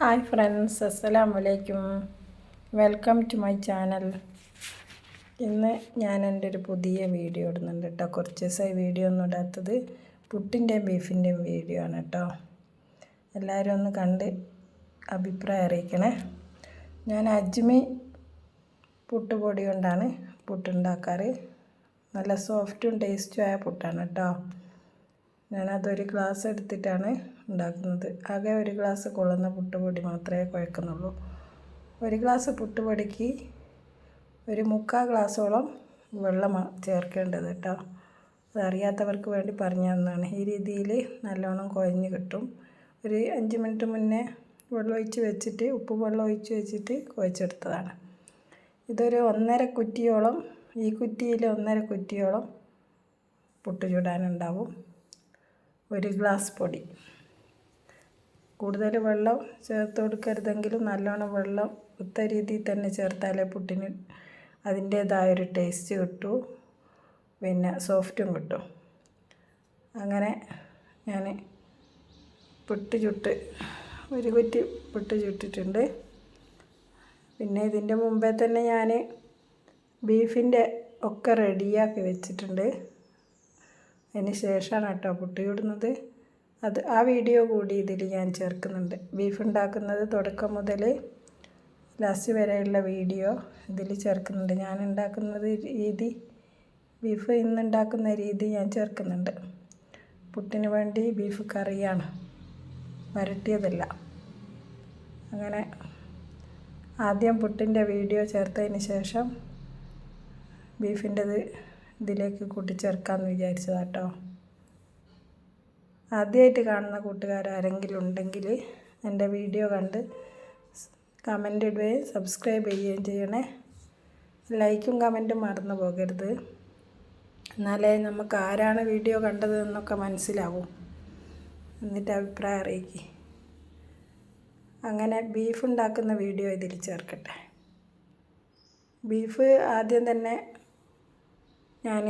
Hi friends അസ്സലാമു അലൈക്കും welcome to my channel ഇന്ന് ഞാൻ എന്റെ ഒരു പുതിയ വീഡിയോ ഇടുന്നുണ്ട് കേട്ടോ കുറച്ച് ദിവസമായി വീഡിയോ ഒന്നും ഇടാത്തത് പുട്ടിന്റെയും ബീഫിന്റെയും വീഡിയോ ആണ് കേട്ടോ എല്ലാവരും ഒന്ന് കണ്ട് അഭിപ്രായം അറിയിക്കണേ. ഞാൻ അജ്മി പുട്ടുപൊടി കൊണ്ടാണ് പുട്ടുണ്ടാക്കാറ് നല്ല സോഫ്റ്റും ടേസ്റ്റും ആയ പുട്ടാണ് കേട്ടോ ഞാനതൊരു ഗ്ലാസ് എടുത്തിട്ടാണ് ഉണ്ടാക്കുന്നത്. ആകെ ഒരു ഗ്ലാസ് കൊള്ളുന്ന പുട്ടുപൊടി മാത്രമേ കുഴക്കുന്നുള്ളൂ. ഒരു ഗ്ലാസ് പുട്ടുപൊടിക്ക് ഒരു മുക്കാൽ ഗ്ലാസോളം വെള്ളം ചേർക്കേണ്ടത് കേട്ടോ. അതറിയാത്തവർക്ക് വേണ്ടി പറഞ്ഞു തന്നതാണ് ഈ രീതിയിൽ നല്ലോണം കുഴഞ്ഞ് കിട്ടും. ഒരു അഞ്ച് മിനിറ്റ് മുന്നേ വെള്ളം ഒഴിച്ച് വെച്ചിട്ട് ഉപ്പ് വെള്ളം ഒഴിച്ച് വെച്ചിട്ട് കുഴച്ചെടുത്തതാണ്. ഇതൊരു ഒന്നര കുറ്റിയോളം ഈ കുറ്റിയിൽ ഒന്നര കുറ്റിയോളം പുട്ട് ചുടാനുണ്ടാവും. ഒരു ഗ്ലാസ് പൊടി. കൂടുതൽ വെള്ളം ചേർത്ത് കൊടുക്കരുതെങ്കിലും നല്ലോണം വെള്ളം ഒത്ത രീതിയിൽ തന്നെ ചേർത്താലേ പുട്ടിന് അതിന്റേതായൊരു ടേസ്റ്റ് കിട്ടൂ. പിന്നെ സോഫ്റ്റും കിട്ടും. അങ്ങനെ ഞാൻ പുട്ട് ചുട്ട് ഒരു കുറ്റി പുട്ട് ചുട്ടിട്ടുണ്ട്. പിന്നെ ഇതിന്റെ മുമ്പേ തന്നെ ഞാൻ ബീഫിന്റെ ഒക്കെ റെഡിയാക്കി വെച്ചിട്ടുണ്ട്. അതിന് ശേഷമാണ് കേട്ടോ പുട്ട് ചുടുന്നത്. അത് ആ വീഡിയോ കൂടി ഇതിൽ ഞാൻ ചേർക്കുന്നുണ്ട്. ബീഫ് ഉണ്ടാക്കുന്നത് തുടക്കം മുതൽ ലാസ്റ്റ് വരെയുള്ള വീഡിയോ ഇതിൽ ചേർക്കുന്നുണ്ട്. ഞാൻ ഉണ്ടാക്കുന്നത് രീതി ബീഫ് ഇന്ന് ഉണ്ടാക്കുന്ന രീതി ഞാൻ ചേർക്കുന്നുണ്ട്. പുട്ടിന് വേണ്ടി ബീഫ് കറിയാണ്. വരട്ടിയതല്ല. അങ്ങനെ ആദ്യം പുട്ടിന്റെ വീഡിയോ ചേർത്തതിന് ശേഷം ബീഫിന്റെത് ഇതിലേക്ക് കൂട്ടിച്ചേർക്കാമെന്ന് വിചാരിച്ചതാട്ടോ. ആദ്യമായിട്ട് കാണുന്ന കൂട്ടുകാരാരെങ്കിലും ഉണ്ടെങ്കിൽ എന്റെ വീഡിയോ കണ്ട് കമന്റ് ഇടുകയും സബ്സ്ക്രൈബ് ചെയ്യുകയും ചെയ്യണേ. ലൈക്കും കമന്റും മറന്നു പോകരുത്. എന്നാലേ നമുക്ക് ആരാണ് വീഡിയോ കണ്ടത് എന്നൊക്കെ മനസ്സിലാവും. എന്നിട്ട് അഭിപ്രായം അറിയിക്കുക അങ്ങനെ ബീഫ് ഉണ്ടാക്കുന്ന വീഡിയോ ഇതിൽ ചേർക്കട്ടെ. ബീഫ് ആദ്യം തന്നെ ഞാൻ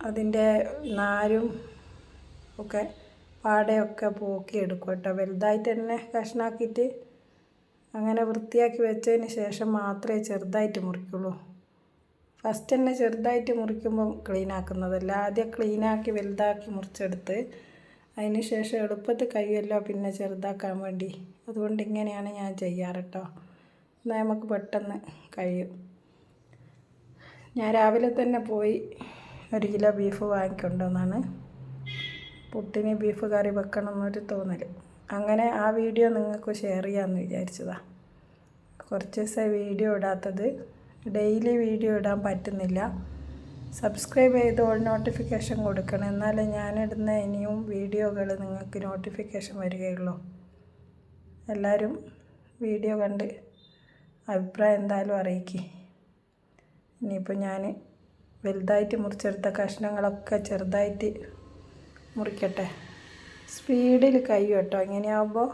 അതിന്റെ നാരും ഒക്കെ പാടയൊക്കെ പോക്കിയെടുക്കും കേട്ടോ വലുതായിട്ട് തന്നെ കഷ്ണാക്കിയിട്ട് അങ്ങനെ വൃത്തിയാക്കി വെച്ചതിന് ശേഷം മാത്രമേ ചെറുതായിട്ട് മുറിക്കുള്ളൂ. ഫസ്റ്റ് തന്നെ ചെറുതായിട്ട് മുറിക്കുമ്പം ക്ലീൻ ആക്കുന്നതല്ല ആദ്യം ക്ലീനാക്കി വലുതാക്കി മുറിച്ചെടുത്ത് അതിന് ശേഷം എളുപ്പത്തിൽ കഴിയുമല്ലോ പിന്നെ ചെറുതാക്കാൻ വേണ്ടി. അതുകൊണ്ട് ഇങ്ങനെയാണ് ഞാൻ ചെയ്യാറ് കേട്ടോ എന്നാൽ നമുക്ക് പെട്ടെന്ന് കഴിയും. ഞാൻ രാവിലെ തന്നെ പോയി ഒരു കിലോ ബീഫ് വാങ്ങിക്കൊണ്ടുവന്നാണ്. പുട്ടിന് ബീഫ് കറി വെക്കണം എന്നൊരു തോന്നൽ. അങ്ങനെ ആ വീഡിയോ നിങ്ങൾക്ക് ഷെയർ ചെയ്യാമെന്ന് വിചാരിച്ചതാണ് കുറച്ച് ദിവസമായി വീഡിയോ ഇടാത്തത്. ഡെയിലി വീഡിയോ ഇടാൻ പറ്റുന്നില്ല. സബ്സ്ക്രൈബ് ചെയ്ത് ഓൾ നോട്ടിഫിക്കേഷൻ കൊടുക്കണം. എന്നാലേ ഞാനിടുന്ന ഇനിയും വീഡിയോകൾ നിങ്ങൾക്ക് നോട്ടിഫിക്കേഷൻ വരികയുള്ളൂ. എല്ലാവരും വീഡിയോ കണ്ട് അഭിപ്രായം എന്തായാലും അറിയിക്കുക ഇനിയിപ്പോൾ ഞാൻ വലുതായിട്ട് മുറിച്ചെടുത്ത കഷ്ണങ്ങളൊക്കെ ചെറുതായിട്ട് മുറിക്കട്ടെ. സ്പീഡിൽ കഴിയും കേട്ടോ. ഇങ്ങനെയാകുമ്പോൾ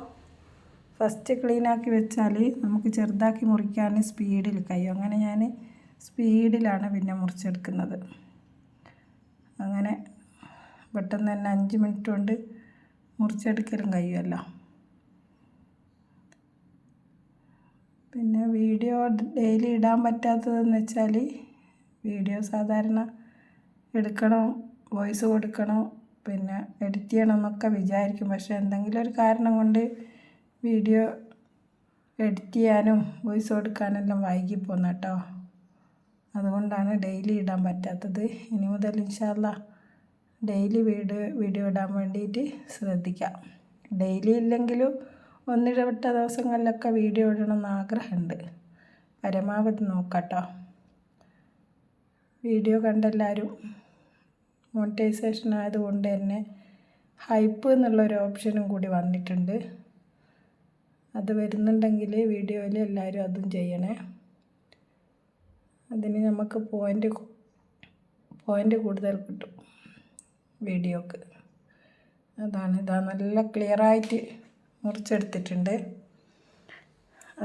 ഫസ്റ്റ് ക്ലീനാക്കി വെച്ചാൽ നമുക്ക് ചെറുതാക്കി മുറിക്കാൻ സ്പീഡിൽ കഴിയും. അങ്ങനെ ഞാൻ സ്പീഡിലാണ് പിന്നെ മുറിച്ചെടുക്കുന്നത്. അങ്ങനെ പെട്ടെന്ന് തന്നെ അഞ്ച് മിനിറ്റ് കൊണ്ട് മുറിച്ചെടുക്കലും കഴിയുമല്ലോ. പിന്നെ വീഡിയോ ഡെയിലി ഇടാൻ പറ്റാത്തതെന്ന് വെച്ചാൽ വീഡിയോ സാധാരണ എടുക്കണോ വോയിസ് കൊടുക്കണോ പിന്നെ എഡിറ്റ് ചെയ്യണം എന്നൊക്കെ വിചാരിക്കും. പക്ഷേ എന്തെങ്കിലും ഒരു കാരണം കൊണ്ട് വീഡിയോ എഡിറ്റ് ചെയ്യാനും വോയിസ് കൊടുക്കാനെല്ലാം വൈകി പോകുന്ന കേട്ടോ. അതുകൊണ്ടാണ് ഡെയിലി ഇടാൻ പറ്റാത്തത്. ഇനി മുതൽ ഇൻഷാല്ല ഡെയിലി വീഡിയോ വീഡിയോ ഇടാൻ വേണ്ടിയിട്ട് ശ്രദ്ധിക്കാം. ഡെയിലി ഇല്ലെങ്കിലും ഒന്നിടവിട്ട ദിവസങ്ങളിലൊക്കെ വീഡിയോ ഇടണമെന്ന് ആഗ്രഹമുണ്ട്. പരമാവധി നോക്കാട്ടോ. വീഡിയോ കണ്ടെല്ലാവരും മോണിറ്റൈസേഷൻ ആയതുകൊണ്ട് തന്നെ ഹൈപ്പ് എന്നുള്ളൊരു ഓപ്ഷനും കൂടി വന്നിട്ടുണ്ട്. അത് വരുന്നുണ്ടെങ്കിൽ വീഡിയോയിൽ എല്ലാവരും അതും ചെയ്യണേ. അതിന് നമുക്ക് പോയിന്റ് പോയിന്റ് കൂടുതൽ കിട്ടും വീഡിയോക്ക്. അതാണ് ഇതാ നല്ല ക്ലിയറായിട്ട് മുറിച്ചെടുത്തിട്ടുണ്ട്.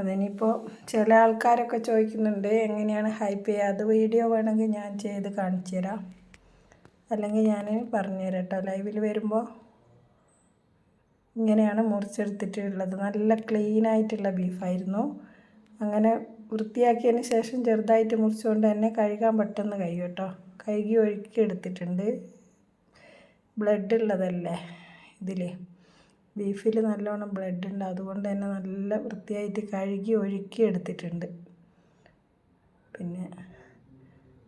അതിനിപ്പോൾ ചില ആൾക്കാരൊക്കെ ചോദിക്കുന്നുണ്ട് എങ്ങനെയാണ് ഹൈപ്പ് ചെയ്യുക? അത് വീഡിയോ വേണമെങ്കിൽ ഞാൻ ചെയ്ത് കാണിച്ചു തരാം. അല്ലെങ്കിൽ ഞാൻ പറഞ്ഞു കേട്ടോ. ലൈവിൽ വരുമ്പോൾ ഇങ്ങനെയാണ് മുറിച്ചെടുത്തിട്ടുള്ളത്. നല്ല ക്ലീൻ ആയിട്ടുള്ള ബീഫായിരുന്നു അങ്ങനെ വൃത്തിയാക്കിയതിന് ശേഷം ചെറുതായിട്ട് മുറിച്ചുകൊണ്ട് തന്നെ കഴുകാൻ പെട്ടെന്ന് കഴിയും കേട്ടോ. കഴുകി ഒഴുക്കി എടുത്തിട്ടുണ്ട്. ബ്ലഡ് ഉള്ളതല്ലേ ഇതിൽ ബീഫിൽ നല്ലോണം ബ്ലഡ് ഉണ്ട് അതുകൊണ്ട് തന്നെ നല്ല വൃത്തിയായിട്ട് കഴുകി ഒഴുക്കി എടുത്തിട്ടുണ്ട്. പിന്നെ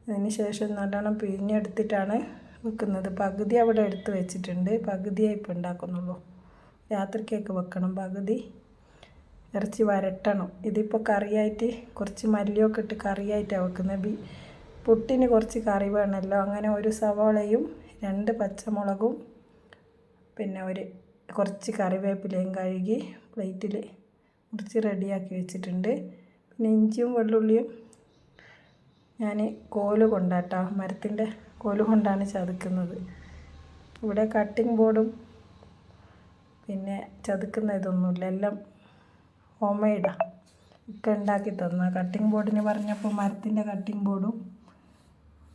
അതിന് ശേഷം നല്ലോണം പിഴിഞ്ഞെടുത്തിട്ടാണ് വെക്കുന്നത്. പകുതി അവിടെ എടുത്ത് വെച്ചിട്ടുണ്ട്. പകുതിയേ ഇപ്പോൾ ഉണ്ടാക്കുന്നുള്ളൂ. രാത്രിക്കൊക്കെ വെക്കണം. പകുതി ഇറച്ചി വരട്ടണം. ഇതിപ്പോൾ കറിയായിട്ട് കുറച്ച് മല്ലിയൊക്കെ ഇട്ട് കറിയായിട്ടാണ് വെക്കുന്നത്. ബി പുട്ടിന് കുറച്ച് കറി വേണമല്ലോ. അങ്ങനെ ഒരു സവാളയും രണ്ട് പച്ചമുളകും പിന്നെ ഒരു കുറച്ച് കറിവേപ്പിലയും കഴുകി പ്ലേറ്റിൽ മുറിച്ച് റെഡിയാക്കി വെച്ചിട്ടുണ്ട്. പിന്നെ ഇഞ്ചിയും വെള്ളുള്ളിയും ഞാൻ കോൽ കൊണ്ടാട്ടോ മരത്തിന്റെ കോൽ കൊണ്ടാണ് ചതുക്കുന്നത്. ഇവിടെ കട്ടിംഗ് ബോർഡും പിന്നെ ചതുക്കുന്ന ഇതൊന്നുമില്ല എല്ലാം ഹോം മെയ്ഡാണ് ഒക്കെ ഉണ്ടാക്കി തന്ന. കട്ടിംഗ് ബോർഡിന് പറഞ്ഞപ്പോൾ മരത്തിന്റെ കട്ടിംഗ് ബോർഡും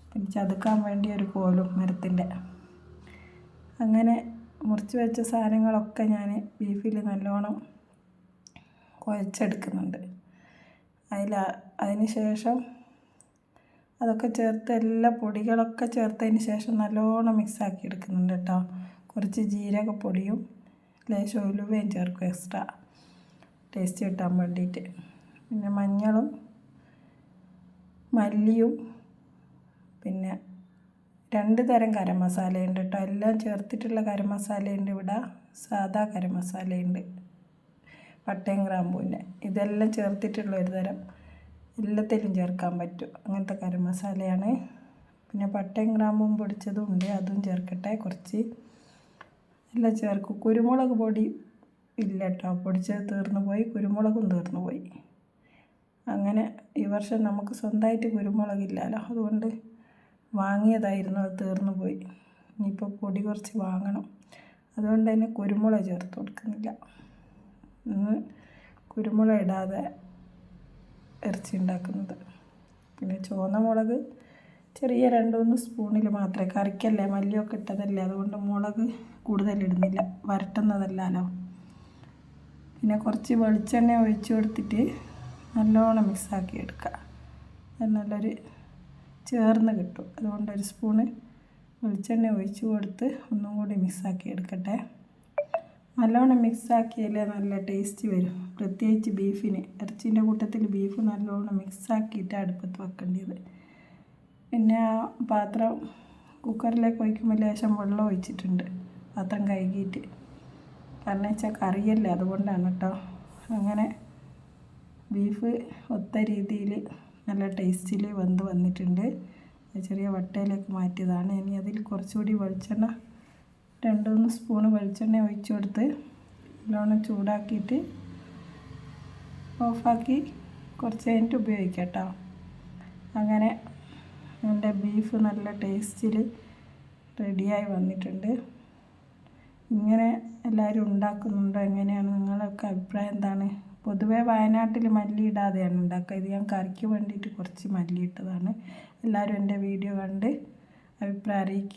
പിന്നെ ചതുക്കാൻ വേണ്ടി ഒരു കോലും മരത്തിന്റെ. അങ്ങനെ മുറിച്ച് വെച്ച സാധനങ്ങളൊക്കെ ഞാൻ ബീഫിൽ നല്ലോണം കുഴച്ചെടുക്കുന്നുണ്ട്. അതിൽ അതിന് ശേഷം അതൊക്കെ ചേർത്ത് എല്ലാ പൊടികളൊക്കെ ചേർത്തതിന് ശേഷം നല്ലോണം മിക്സാക്കി എടുക്കുന്നുണ്ട് കേട്ടോ കുറച്ച് ജീരകപ്പൊടിയും ലേശം ഉലുവയും ചേർക്കും എക്സ്ട്രാ ടേസ്റ്റ് കിട്ടാൻ വേണ്ടിയിട്ട്. പിന്നെ മഞ്ഞളും മല്ലിയും പിന്നെ രണ്ട് തരം ഗരം മസാലയുണ്ട് കേട്ടോ. എല്ലാം ചേർത്തിട്ടുള്ള ഗരം മസാലയുണ്ട് ഇവിടെ. സാധാ ഗരം മസാലയുണ്ട്. പട്ടയും ഗ്രാമ്പൂവിന്റെ. ഇതെല്ലാം ചേർത്തിട്ടുള്ള ഒരു തരം. എല്ലാത്തിലും ചേർക്കാൻ പറ്റും. അങ്ങനത്തെ ഗരം മസാലയാണ്. പിന്നെ പട്ടയും ഗ്രാമ്പും പൊടിച്ചതും ഉണ്ട്. അതും ചേർക്കട്ടെ. കുറച്ച് എല്ലാം ചേർക്കും. കുരുമുളക് പൊടി ഇല്ല കേട്ടോ. പൊടിച്ചത് തീർന്നു പോയി. കുരുമുളകും തീർന്നു പോയി. അങ്ങനെ ഈ വർഷം നമുക്ക് സ്വന്തമായിട്ട് കുരുമുളകില്ലല്ലോ അതുകൊണ്ട് വാങ്ങിയതായിരുന്നു അത് തീർന്നു പോയി. ഇനിയിപ്പോൾ പൊടി കുറച്ച് വാങ്ങണം. അതുകൊണ്ട് തന്നെ കുരുമുളക് ചേർത്ത് കൊടുക്കുന്നില്ല. ഇന്ന് കുരുമുളക് ഇടാതെ ഇറച്ചി ഉണ്ടാക്കുന്നത്. പിന്നെ ചുവന്ന മുളക് ചെറിയ രണ്ട് മൂന്ന് സ്പൂണിൽ മാത്രമേ കറിക്കല്ലേ മല്ലിയൊക്കെ ഇട്ടതല്ലേ അതുകൊണ്ട് മുളക് കൂടുതൽ ഇടുന്നില്ല. വരട്ടുന്നതല്ലല്ലോ. പിന്നെ കുറച്ച് വെളിച്ചെണ്ണ ഒഴിച്ചു കൊടുത്തിട്ട് നല്ലോണം മിക്സാക്കി എടുക്കുക. നല്ലൊരു ചേർന്ന് കിട്ടും. അതുകൊണ്ട് ഒരു സ്പൂണ് വെളിച്ചെണ്ണ ഒഴിച്ച് കൊടുത്ത് ഒന്നും കൂടി മിക്സാക്കി എടുക്കട്ടെ. നല്ലോണം മിക്സാക്കിയാലേ നല്ല ടേസ്റ്റ് വരും. പ്രത്യേകിച്ച് ബീഫിന് ഇറച്ചിന്റെ കൂട്ടത്തിൽ ബീഫ് നല്ലോണം മിക്സാക്കിയിട്ട് അടുപ്പത്ത് വെക്കേണ്ടത്. പിന്നെ ആ പാത്രം കുക്കറിലേക്ക് ഒഴിക്കുമ്പോൾ ലേശം വെള്ളം ഒഴിച്ചിട്ടുണ്ട്. പാത്രം കഴുകിയിട്ട്. കാരണം വെച്ചാൽ കറിയല്ലേ അതുകൊണ്ടാണ് കേട്ടോ അങ്ങനെ ബീഫ് ഒത്ത രീതിയിൽ നല്ല ടേസ്റ്റിൽ വെന്ത് വന്നിട്ടുണ്ട്. ചെറിയ വട്ടയിലേക്ക് മാറ്റിയതാണ്. ഇനി അതിൽ കുറച്ചുകൂടി വെളിച്ചെണ്ണ രണ്ട് മൂന്ന് സ്പൂണ് വെളിച്ചെണ്ണ ഒഴിച്ചു കൊടുത്ത് നല്ലോണം ചൂടാക്കിയിട്ട് ഓഫാക്കി കുറച്ച് കഴിഞ്ഞിട്ട് ഉപയോഗിക്കാം കേട്ടോ അങ്ങനെ എന്റെ ബീഫ് നല്ല ടേസ്റ്റിൽ റെഡിയായി വന്നിട്ടുണ്ട്. ഇങ്ങനെ എല്ലാവരും ഉണ്ടാക്കുന്നുണ്ടോ? എങ്ങനെയാണ്? നിങ്ങളൊക്കെ അഭിപ്രായം എന്താണ്? പൊതുവേ വയനാട്ടിൽ മല്ലി ഇടാതെയാണ് ഉണ്ടാക്കുക ഇത് ഞാൻ കറിക്ക് വേണ്ടിയിട്ട് കുറച്ച് മല്ലി ഇട്ടതാണ് എല്ലാവരും എന്റെ വീഡിയോ കണ്ട് അഭിപ്രായം അറിയിക്കുക